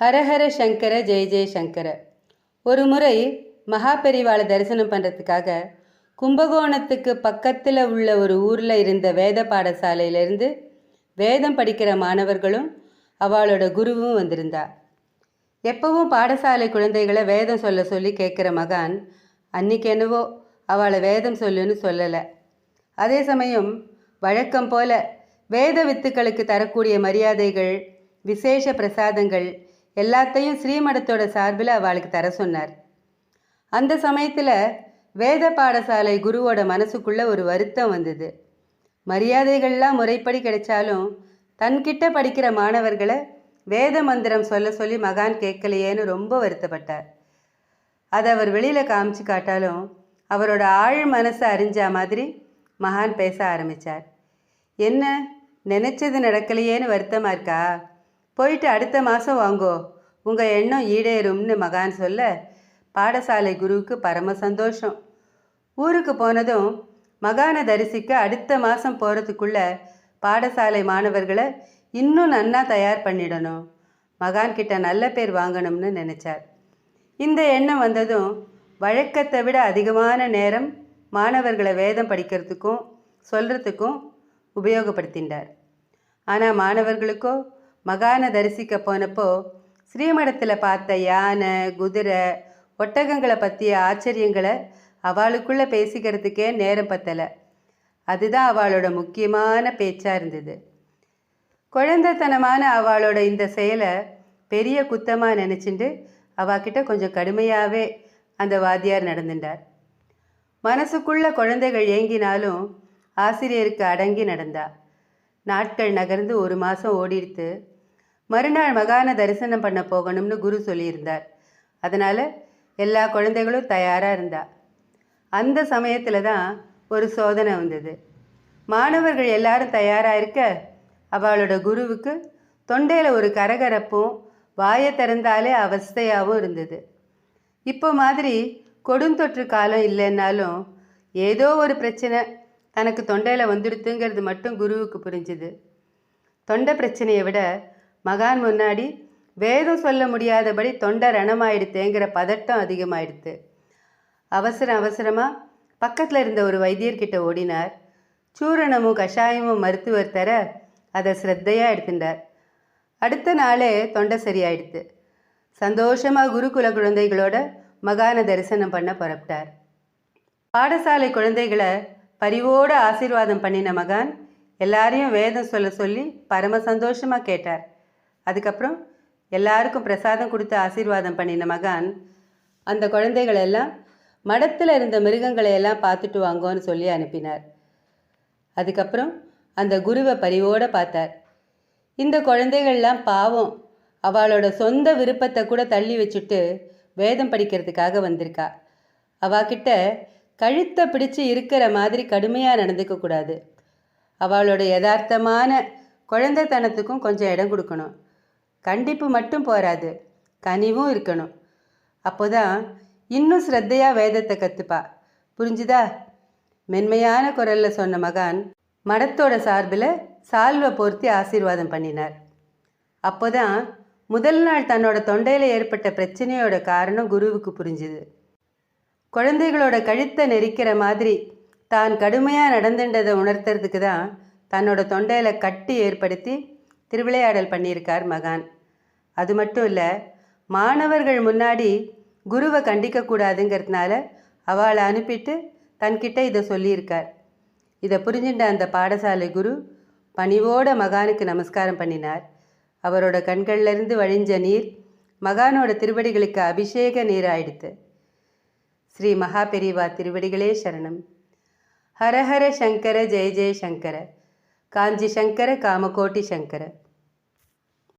ஹரஹர சங்கர ஜெய ஜெய சங்கர. ஒரு முறை மகாபெரிவாளை தரிசனம் பண்ணுறதுக்காக கும்பகோணத்துக்கு பக்கத்தில் உள்ள ஒரு ஊரில் இருந்த வேத பாடசாலையிலேருந்து வேதம் படிக்கிற மாணவர்களும் அவளோட குருவும் வந்திருந்தா. எப்பவும் பாடசாலை குழந்தைகளை வேதம் சொல்ல சொல்லி கேட்குற மகான் அன்னைக்கு என்னவோ அவளை வேதம் சொல்லுன்னு சொல்லலை. அதே சமயம் வழக்கம் போல வேத வித்துக்களுக்கு தரக்கூடிய மரியாதைகள் விசேஷ பிரசாதங்கள் எல்லாத்தையும் ஸ்ரீமடத்தோட சார்பில் அவளுக்கு தர சொன்னார். அந்த சமயத்தில் வேத பாடசாலை குருவோட மனசுக்குள்ளே ஒரு வருத்தம் வந்தது. மரியாதைகள்லாம் முறைப்படி கிடைச்சாலும் தன்கிட்ட படிக்கிற மாணவர்களை வேத மந்திரம் சொல்ல சொல்லி மகான் கேட்கலையேன்னு ரொம்ப வருத்தப்பட்டார். அதை அவர் வெளியில் காமிச்சு காட்டாலும் அவரோட ஆழ் மனசை அறிஞ்ச மாதிரி மகான் பேச ஆரம்பித்தார் என்ன நினச்சது நடக்கலையேன்னு வருத்தமாக இருக்கா? போயிட்டு அடுத்த மாதம் வாங்கோ. உங்கள் எண்ணம் ஈடேறும்னு மகான் சொல்ல பாடசாலை குருவுக்கு பரம சந்தோஷம். ஊருக்கு போனதும் மகானை தரிசிக்க அடுத்த மாதம் போகிறதுக்குள்ள பாடசாலை மாணவர்களை இன்னும் நன்னா தயார் பண்ணிடணும். மகான் கிட்ட நல்ல பேர் வாங்கணும்னு நினச்சார். இந்த எண்ணம் வந்ததும் வழக்கத்தை விட அதிகமான நேரம் மாணவர்களை வேதம் படிக்கிறதுக்கும் சொல்கிறதுக்கும் உபயோகப்படுத்தினார் ஆனால் மாணவர்களுக்கோ மகானை தரிசிக்க போனப்போ ஸ்ரீமடத்தில் பார்த்த யானை குதிரை ஒட்டகங்களை பற்றிய ஆச்சரியங்களை அவளுக்குள்ளே பேசிக்கிறதுக்கே நேரம் பத்தலை. அதுதான் அவளோட முக்கியமான பேச்சாக இருந்தது. குழந்தைத்தனமான அவளோட இந்த செயலை பெரிய குத்தமாக நினச்சிண்டு அவகிட்ட கொஞ்சம் கடுமையாகவே அந்த வாத்தியார் நடந்துட்டார் மனசுக்குள்ள குழந்தைகள் ஏங்கினாலும் ஆசிரியருக்கு அடங்கி நடந்தா. நாட்கள் நகர்ந்து ஒரு மாதம் ஓடிடுத்து மறுநாள் மகான தரிசனம் பண்ண போகணும்னு குரு சொல்லியிருந்தார். அதனால் எல்லா குழந்தைகளும் தயாராக இருந்தா. அந்த சமயத்தில் தான் ஒரு சோதனை வந்தது. மாணவர்கள் எல்லாரும் தயாராக இருக்க அவளோட குருவுக்கு தொண்டையில் ஒரு கரகரப்பும் வாயை திறந்தாலே அவஸ்தையாகவும் இருந்தது. இப்போ மாதிரி கொடுந்தொற்று காலம் இல்லைன்னாலும் ஏதோ ஒரு பிரச்சனை தனக்கு தொண்டையில் வந்துடுத்துங்கிறது மட்டும் குருவுக்கு புரிஞ்சுது. தொண்டை பிரச்சனையை விட மகான் முன்னாடி வேதம் சொல்ல முடியாதபடி தொண்டை ரணமாயிடுத்தேங்கிற பதட்டம் அதிகமாயிடுத்து. அவசரம் அவசரமாக பக்கத்தில் இருந்த ஒரு வைத்தியர்கிட்ட ஓடினார். சூரணமும் கஷாயமும் மருத்துவர் தர அதை ஸ்ரத்தையாக எடுத்துட்டார். அடுத்த நாளே தொண்டை சரியாயிடுத்து. சந்தோஷமாக குருகுல குழந்தைகளோட மகான தரிசனம் பண்ண புறப்பட்டார். பாடசாலை குழந்தைகளை பரிவோடு ஆசீர்வாதம் பண்ணின மகான் எல்லாரையும் வேதம் சொல்ல சொல்லி பரம சந்தோஷமாக கேட்டார். அதுக்கப்புறம் எல்லாருக்கும் பிரசாதம் கொடுத்து ஆசீர்வாதம் பண்ணின மகான் அந்த குழந்தைகள் எல்லாம் மடத்தில் இருந்த மிருகங்களை எல்லாம் பார்த்துட்டு வாங்கோன்னு சொல்லி அனுப்பினார். அதுக்கப்புறம் அந்த குருவை பரிவோடு பார்த்தார். இந்த குழந்தைகள்லாம் பாவம் அவளோட சொந்த விருப்பத்தை கூட தள்ளி வச்சுட்டு வேதம் படிக்கிறதுக்காக வந்திருக்கா. அவகிட்ட கழுத்தை பிடிச்சு இருக்கிற மாதிரி கடுமையாக நடந்துக்க கூடாது. அவளோட யதார்த்தமான குழந்தைத்தனத்துக்கும் கொஞ்சம் இடம் கொடுக்கணும். கண்டிப்பு மட்டும் போராது. கனிவும் இருக்கணும். அப்போதான் இன்னும் ஸ்ரத்தையாக வேதத்தை கற்றுப்பா புரிஞ்சுதா? மென்மையான குரலில் சொன்ன மகான் மடத்தோட சார்பில் சால்வை பொருத்தி ஆசீர்வாதம் பண்ணினார். அப்போதான் முதல் நாள் தன்னோட தொண்டையில் ஏற்பட்ட பிரச்சனையோட காரணம் குருவுக்கு புரிஞ்சுது. குழந்தைகளோட கழுத்தை நெரிக்கிற மாதிரி தான் கடுமையாக நடந்துட்டதை உணர்த்துறதுக்கு தான் தன்னோட தொண்டையில் கட்டி ஏற்படுத்தி திருவிளையாடல் பண்ணியிருக்கார் மகான். அது மட்டும் இல்லை மாணவர்கள் முன்னாடி குருவை கண்டிக்கக்கூடாதுங்கிறதுனால அவளை அனுப்பிட்டு தன்கிட்ட இதை சொல்லியிருக்கார். இதை புரிஞ்சுட்ட அந்த பாடசாலை குரு பணிவோட மகானுக்கு நமஸ்காரம் பண்ணினார். அவரோட கண்கள்லேருந்து வழிஞ்ச நீர் மகானோட திருவடிகளுக்கு அபிஷேக நீர் ஆயிடுத்து. ஸ்ரீ மகாபெரிவா திருவடிகளே சரணம். ஹரஹர சங்கர ஜெய ஜெய சங்கர. காஞ்சி சங்கர காமகோட்டி சங்கர.